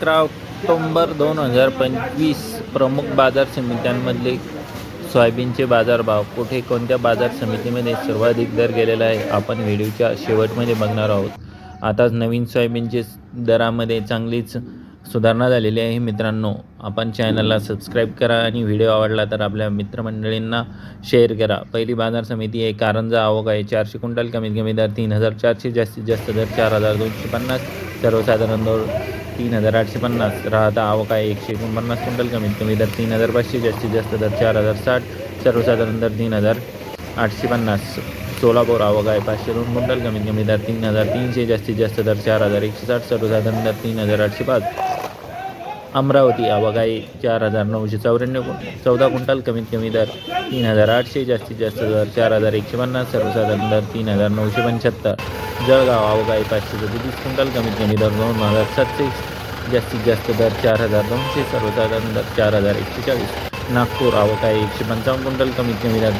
अकरा ऑक्टोंबर दोन हजार पंचवीस प्रमुख बाजार समित्यांमधले सोयाबीनचे बाजारभाव कुठे कोणत्या बाजार समितीमध्ये सर्वाधिक दर गेलेला आहे आपण व्हिडिओच्या शेवटमध्ये बघणार आहोत. आताच नवीन सोयाबीनचे दरामध्ये चांगलीच सुधारणा झालेली आहे मित्रांनो. आपण चॅनलला सबस्क्राईब करा आणि व्हिडिओ आवडला तर आपल्या मित्रमंडळींना शेअर करा. पहिली बाजार समिती आहे कारंजा आवक आहे. चारशे क्विंटल कमीत कमी दर तीन हजार चारशे जास्तीत जास्त दर चार हजार दोनशे पन्नास. सर्वसाधारण दर तीन हजार आठशे पन्नास. राहता आवक आहे एकशे एकोणपन्नास क्विंटल कमीत कमी दर तीन हजार पाचशे जास्तीत जास्त दर चार हजार साठ सर्वसाधारण दर तीन हजार आठशे पन्नास. सोलापूर आवक आहे पाचशे दोन क्विंटल कमीत कमी दर तीन हजार तीनशे जास्तीत जास्त दर चार हजार एकशे साठ सर्वसाधारण दर तीन हजार आठशे पाच. अमरावती आवक आहे चार हजार नऊशे चौऱ्याण्णव चौदा क्विंटल कमीत कमी दर तीन हजार आठशे जास्तीत जास्त दर चार हजार एकशे पन्नास सर्वसाधारण दर तीन हजार नऊशे पंच्याहत्तर. जळगाव आवक आहे पाचशे सदतीस क्विंटल कमीत कमी दर दोन हजार सातशे जास्तीत जास्त दर चार हजार दोनशे सर्वसाधारण दर चार हजार एकशे चाळीस नागपूर आवक आहे एकशे पंचावन्न क्विंटल कमीत कमी दर